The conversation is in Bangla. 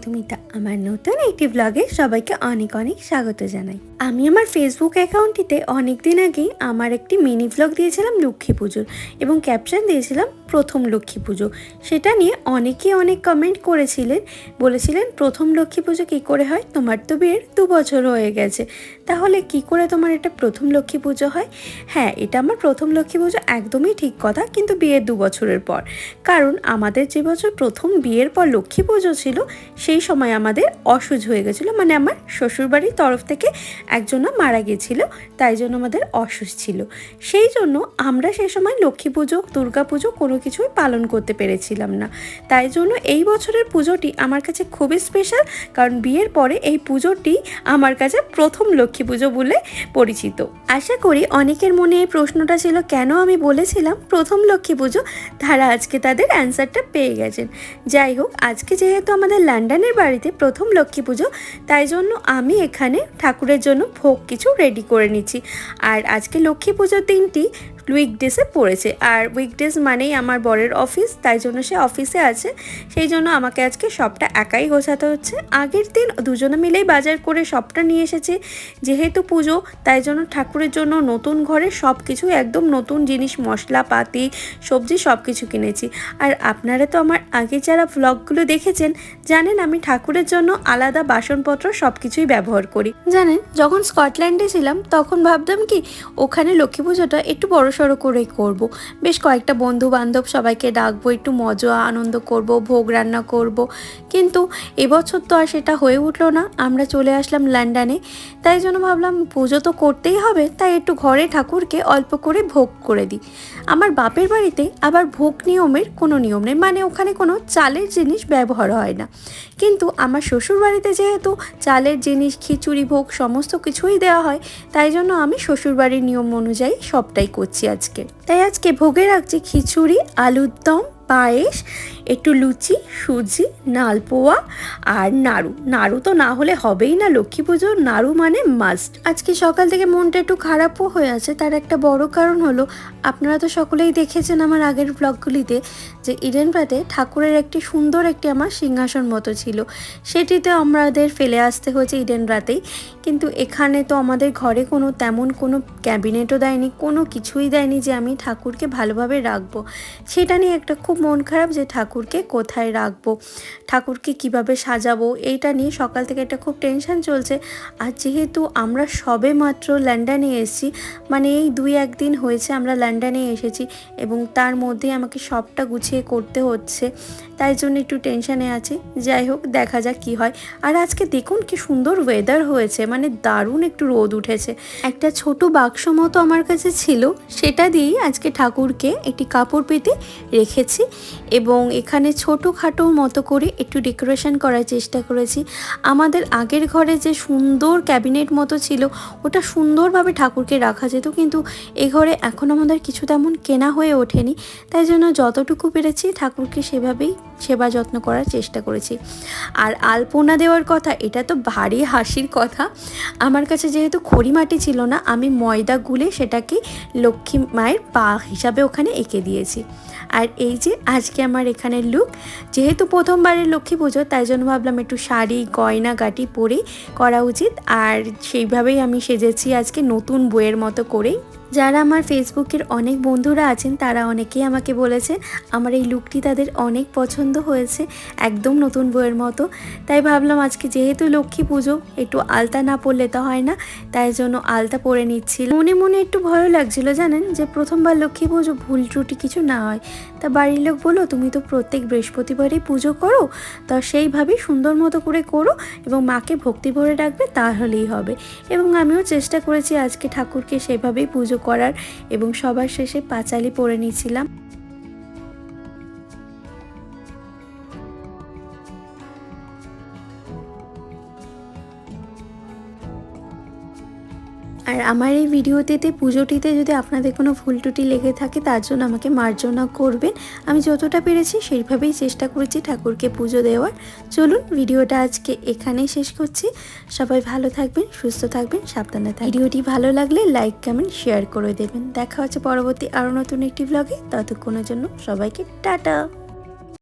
মধুমিতা আমার নতুন একটি ব্লগে সবাইকে অনেক অনেক স্বাগত জানাই। আমি আমার ফেসবুক অ্যাকাউন্টটিতে অনেক দিন আমার একটি মিনি ব্লগ দিয়েছিলাম লক্ষ্মী পুজোর এবং ক্যাপশন দিয়েছিলাম প্রথম লক্ষ্মী পুজো। সেটা নিয়ে অনেকেই অনেক কমেন্ট করেছিলেন। বলেছিলেন, প্রথম লক্ষ্মী পুজো কী করে হয়? তোমার তো বিয়ের দু বছর হয়ে গেছে। তাহলে কি করে তোমার এটা প্রথম লক্ষ্মী পুজো হয়? হ্যাঁ এটা আমার প্রথম লক্ষ্মী পুজো একদমই ঠিক কথা, কিন্তু বিয়ের দু বছরের পর। কারণ আমাদের যে বছর প্রথম বিয়ের পর লক্ষ্মী পুজো ছিল, সেই সময় আমাদের অসুজ হয়ে গেছিল। মানে আমার শ্বশুরবাড়ির তরফ থেকে একজনা মারা গেছিল, তাই জন্য আমাদের অসুস্থ ছিল। সেই জন্য আমরা সেই সময় লক্ষ্মী পুজো, দুর্গা পুজো কোনো কিছুই পালন করতে পেরেছিলাম না। তাই জন্য এই বছরের পুজোটি আমার কাছে খুবই স্পেশাল কারণ বিয়ের পরে এই পুজোটি আমার কাছে প্রথম লক্ষ্মী পুজো বলে পরিচিত। আশা করি অনেকের মনে এই প্রশ্নটা ছিল, কেন আমি বলেছিলাম প্রথম লক্ষ্মী পুজো? তারা আজকে তাদের অ্যান্সারটা পেয়ে গেছেন। যাই হোক, আজকে যেহেতু আমাদের লন্ডনের বাড়িতে প্রথম লক্ষ্মী পুজো, তাই জন্য আমি এখানে ঠাকুরের জন্য ভোগ কিছু রেডি করে নিচ্ছি। আর আজকে লক্ষ্মী পুজোর দিনটি উইকডেসে পড়েছে। আর উইকডেজ মানেই আমার বরের অফিস তাই জন্য সে অফিসে আছে। সেই জন্য আমাকে আজকে সবটা একাই গোছাতে হচ্ছে। আগের দিন দুজনে মিলেই বাজার করে সবটা নিয়ে এসেছে। যেহেতু পুজো, তাই জন্য ঠাকুরের জন্য নতুন ঘরে সব কিছু একদম নতুন জিনিস, মশলাপাতি, সবজি সব কিছু কিনেছি। আর আপনারা তো আমার আগে যারা ভ্লগগুলো দেখেছেন, জানেন আমি ঠাকুরের জন্য আলাদা বাসনপত্র সব কিছুই ব্যবহার করি। জানেন, যখন স্কটল্যান্ডে ছিলাম, তখন ভাবতাম কি, ওখানে লক্ষ্মী পুজোটা একটু বড় সড়ো করেই করব। বেশ কয়েকটা বন্ধু বান্ধব সবাইকে ডাকবো, একটু মজা, আনন্দ করব, ভোগ রান্না করব। কিন্তু এবছর তো আর সেটা হয়ে উঠল না। আমরা চলে আসলাম লন্ডনে। তাই জন্য ভাবলাম পুজো তো করতেই হবে, তাই একটু ঘরে ঠাকুরকে অল্প করে ভোগ করে দিই। আমার বাপের বাড়িতে আবার ভোগ নিয়মের কোনো নিয়ম নেই মানে ওখানে কোনো চালের জিনিস ব্যবহার হয় না। কিন্তু আমার শ্বশুর বাড়িতে যেহেতু চালের জিনিস, খিচুড়ি, ভোগ সমস্ত কিছুই দেওয়া হয়, তাই জন্য আমি শ্বশুরবাড়ির নিয়ম অনুযায়ী সবটাই করছি। আজকে। তাই আজকে ভোগে রাখছি খিচুড়ি আলুর দম পায়েস একটু লুচি, সুজি নালপোয়া আর নাড়ু। নাড়ু তো না হলে হবেই না, লক্ষ্মী পুজো। নাড়ু মানে মাস্ট আজকে সকাল থেকে মনটা একটু খারাপও হয়ে আছে। তার একটা বড় কারণ হলো, আপনারা তো সকলেই দেখেছেন আমার আগের ব্লগগুলিতে যে ইডেন প্রাতে ঠাকুরের একটি সুন্দর একটি আমার সিংহাসন মতো ছিল। সেটিতে আমাদের ফেলে আসতে হয়েছে ইডেন রাতেই কিন্তু এখানে তো আমাদের ঘরে কোনো তেমন কোনো ক্যাবিনেটও দেয়নি, কোনো কিছুই দেয়নি যে আমি ঠাকুরকে ভালোভাবে রাখব। সেটা নিয়ে একটা খুব মন খারাপ যে ঠাকুরকে কোথায় রাখব? ঠাকুরকে কীভাবে সাজাবো? এইটা নিয়ে সকাল থেকে একটা খুব টেনশন চলছে। আর যেহেতু আমরা সবে মাত্র লন্ডনে এসেছি মানে এই দুই একদিন হয়েছে আমরা লন্ডনে এসেছি এবং তার মধ্যে আমাকে সবটা গুছিয়ে করতে হচ্ছে। তাই জন্য একটু টেনশানে আছি। যাই হোক, দেখা যাক কি হয়। আর আজকে দেখুন কি সুন্দর ওয়েদার হয়েছে মানে দারুণ একটু রোদ উঠেছে। একটা ছোট বাক্স মতো আমার কাছে ছিল, সেটা দিয়েই আজকে ঠাকুরকে একটি কাপড় পেতে রেখেছি এবং এখানে ছোটোখাটো মতো করে একটু ডেকোরেশন করার চেষ্টা করেছি। আমাদের আগের ঘরে যে সুন্দর ক্যাবিনেট মতো ছিল, ওটা সুন্দরভাবে ঠাকুরকে রাখা যেত, কিন্তু এ ঘরে এখন আমাদের কিছু তেমন কেনা হয়ে ওঠেনি। তাই জন্য যতটুকু পেরেছি ঠাকুরকে সেভাবেই সেবা যত্ন করার চেষ্টা করেছি। আর আলপনা দেওয়ার কথা, এটা তো ভারী হাসির কথা। আমার কাছে যেহেতু খড়ি মাটি ছিল না, আমি ময়দা গুলে সেটাকে লক্ষ্মী মায়ের পা হিসাবে ওখানে এঁকে দিয়েছি। আর এই যে আজকে আমার এখানের লুক যেহেতু প্রথমবারের লক্ষ্মী পুজো, তাই জন্য ভাবলাম একটু শাড়ি, গয়না, গাটি পরে করা উচিত। আর সেইভাবেই আমি সেজেছি আজকে নতুন বইয়ের মতো করেই। যারা আমার ফেসবুকের অনেক বন্ধুরা আছেন, তারা অনেকেই আমাকে বলেছে, আমার এই লুকটি তাদের অনেক পছন্দ হয়েছে, একদম নতুন বইয়ের মতো। তাই ভাবলাম আজকে যেহেতু লক্ষ্মী পুজো, একটু আলতা না পরলে তো হয় না, তাই জন্য আলতা পরে নিচ্ছিল মনে মনে একটু ভয়ও লাগছিল, জানেন? যে প্রথমবার লক্ষ্মী পুজো ভুল ত্রুটি কিছু না হয়। তা বাড়ির লোক বলো তুমি তো প্রত্যেক বৃহস্পতিবারই পুজো করো, তা সেইভাবেই সুন্দর মতো করে করো এবং মাকে ভক্তি ভরে রাখবে, তাহলেই হবে। এবং আমিও চেষ্টা করেছি আজকে ঠাকুরকে সেভাবেই পুজো করার এবং সবার শেষে পাঁচালি পরে নিয়েছিলাম। আর আমার এই ভিডিওটিতে, পুজোটিতে যদি আপনাদের কোনো ভুল টুটি লেগে থাকে, তার জন্য আমাকে মার্জনা করবেন। আমি যতটা পেরেছি সেইভাবেই চেষ্টা করেছি ঠাকুরকে পুজো দেওয়ার। চলুন, ভিডিওটা আজকে এখানেই শেষ করছি। সবাই ভালো থাকবেন, সুস্থ থাকবেন, সাবধানে থাকবেন। ভিডিওটি ভালো লাগলে লাইক, কমেন্ট, শেয়ার করে দেবেন। দেখা হচ্ছে পরবর্তী আরও নতুন একটি ব্লগে ততক্ষণের জন্য সবাইকে টাটা।